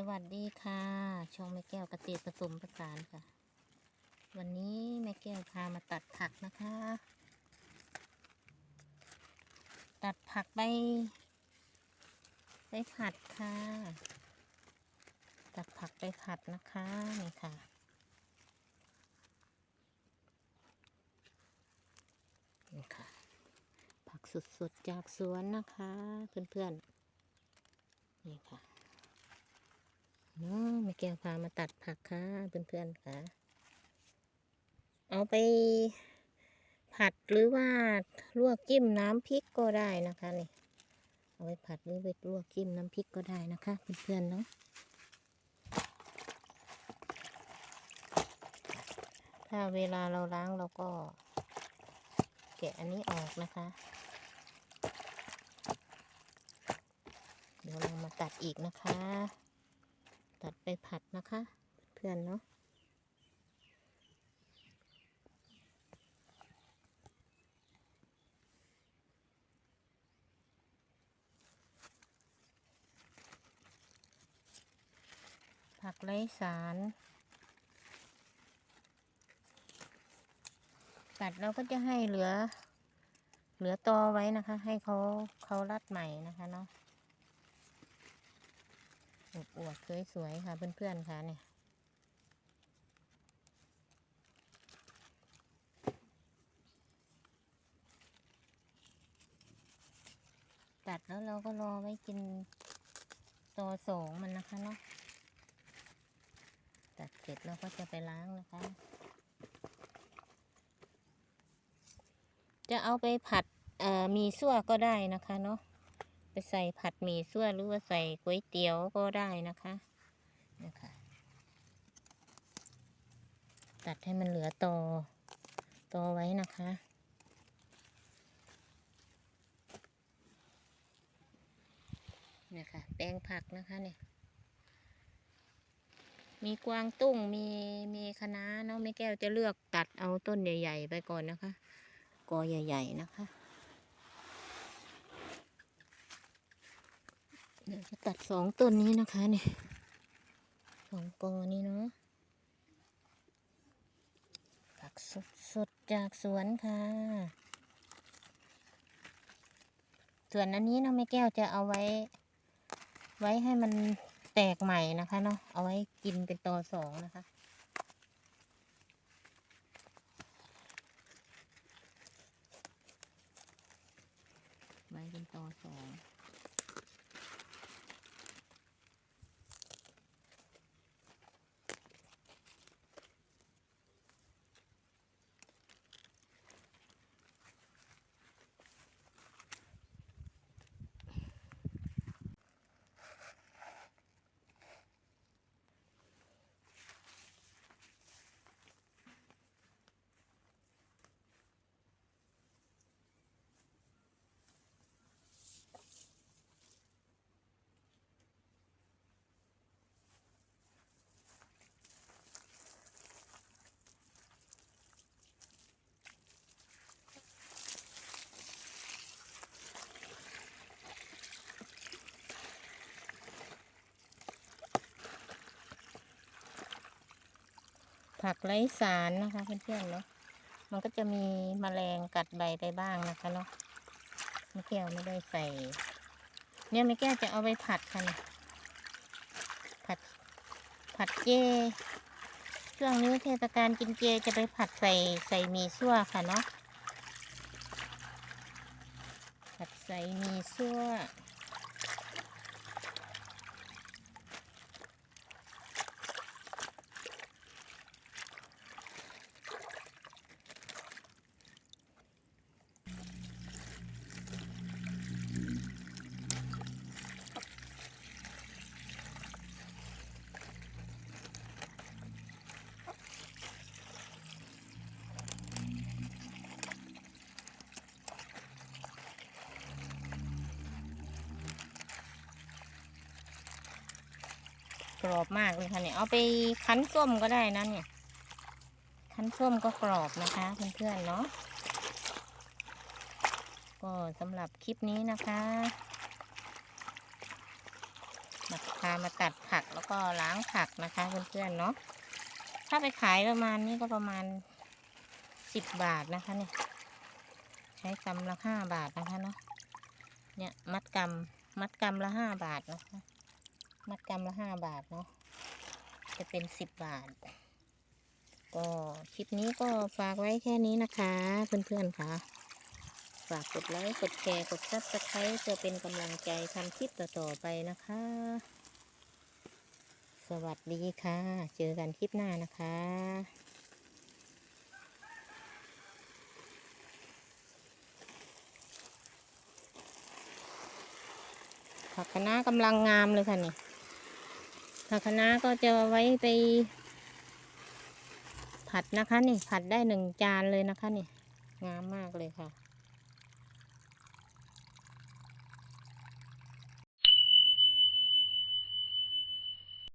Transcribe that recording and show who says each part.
Speaker 1: สวัสดีค่ะ ช่องแม่แก้วเกษตรผสมผสานค่ะ วันนี้แม่แก้วพามาตัดผักนะคะ ตัดผักไปไปผัดค่ะ ตัดผักไปผัดนะคะนี่ค่ะ นี่ค่ะ ผักสดๆจากสวนนะคะ เพื่อนๆ นี่ค่ะ แม่แก้วพามาตัดผักค่ะเพื่อนๆค่ะ เอาไปผัดหรือว่าลวกจิ้มน้ำพริกก็ได้นะคะนี่ เอาไปผัดหรือไปลวกจิ้มน้ำพริกก็ได้นะคะเพื่อนๆเนาะถ้าเวลาเราล้างเราก็แกะอันนี้ออกนะคะ เดี๋ยวเรามาตัดอีกนะคะ ตัดไปผัดนะคะ เพื่อนเนาะผักไร้สารตัดเราก็จะให้เหลือ เหลือตอไว้นะคะ ให้เขาเขารัดใหม่นะคะเนาะ อวดๆสวยๆค่ะเพื่อนๆค่ะเนี่ยตัดแล้วเราก็รอไว้กินตอสองมันนะคะเนาะตัดเสร็จเราก็จะไปล้างนะคะ จะเอาไปผัดมีซั่วก็ได้นะคะเนาะ ไปใส่ผัดหมี่ซั่วหรือว่าใส่ก๋วยเตี๋ยวก็ได้นะคะนะคะ ตัดให้มันเหลือตอตอไว้นะคะเนี่ยค่ะแปลงผักนะคะเนี่ยมีกวางตุ้งมีมีคะน้าเนาะแม่แก้วจะเลือกตัดเอาต้นใหญ่ ๆ ไปก่อนนะคะกอใหญ่ ๆ นะคะ เดี๋ยวจะตัดสองต้นนี้นะคะเนี่ยสองกอนี้เนาะผักสดสดๆจากสวนค่ะส่วนอันนี้เนาะแม่แก้วจะเอาไว้ ไว้ให้มันแตกใหม่นะคะเนาะเอาไว้กินเป็นตอสองนะคะไว้เป็นตอสอง ผักไร้สารนะคะเพื่อนๆเนาะมันก็จะมีแมลงกัดใบไปบ้างนะคะเนาะแม่แก้วไม่ได้ใส่ เนี่ยแม่แก้วจะเอาไปผัดค่ะเนี่ยผัดผัดเจช่วงนี้เทศกาลกินเจจะไปผัดใส่ใส่มีซั่วค่ะเนาะผัดใส่มีซั่ว รอบมากเลยค่ะเนี่ยเอาไปคั้นส้มก็ได้นะเนี่ย คั้นส้มก็กรอบนะคะ เพื่อนๆเนาะก็สำหรับคลิปนี้นะคะมาพามาตัดผักแล้วก็ล้างผักนะคะเพื่อนๆเนาะถ้าไปขายประมาณนี้ก็ประมาณสิบบาทนะคะเนี่ย ใช้กำละห้าบาทนะคะเนาะเนี่ยมัดกำมัดกำละห้าบาทนะคะ มัดกำละห้าบาทเนาะจะเป็นสิบบาท ก็คลิปนี้ก็ฝากไว้แค่นี้นะคะ เพื่อนๆค่ะ ฝากกดไลค์กดแชร์กดซับสไครต์เพื่อเป็นกำลังใจทำคลิปต่อๆไปนะคะ สวัสดีค่ะ เจอกันคลิปหน้านะคะผักคะน้ากำลังงามเลยค่ะนี่ ผักคะน้าก็จะไว้ไป ผัดนะคะนี่ผัดได้หนึ่งจานเลยนะคะนี่งามมากเลยค่ะ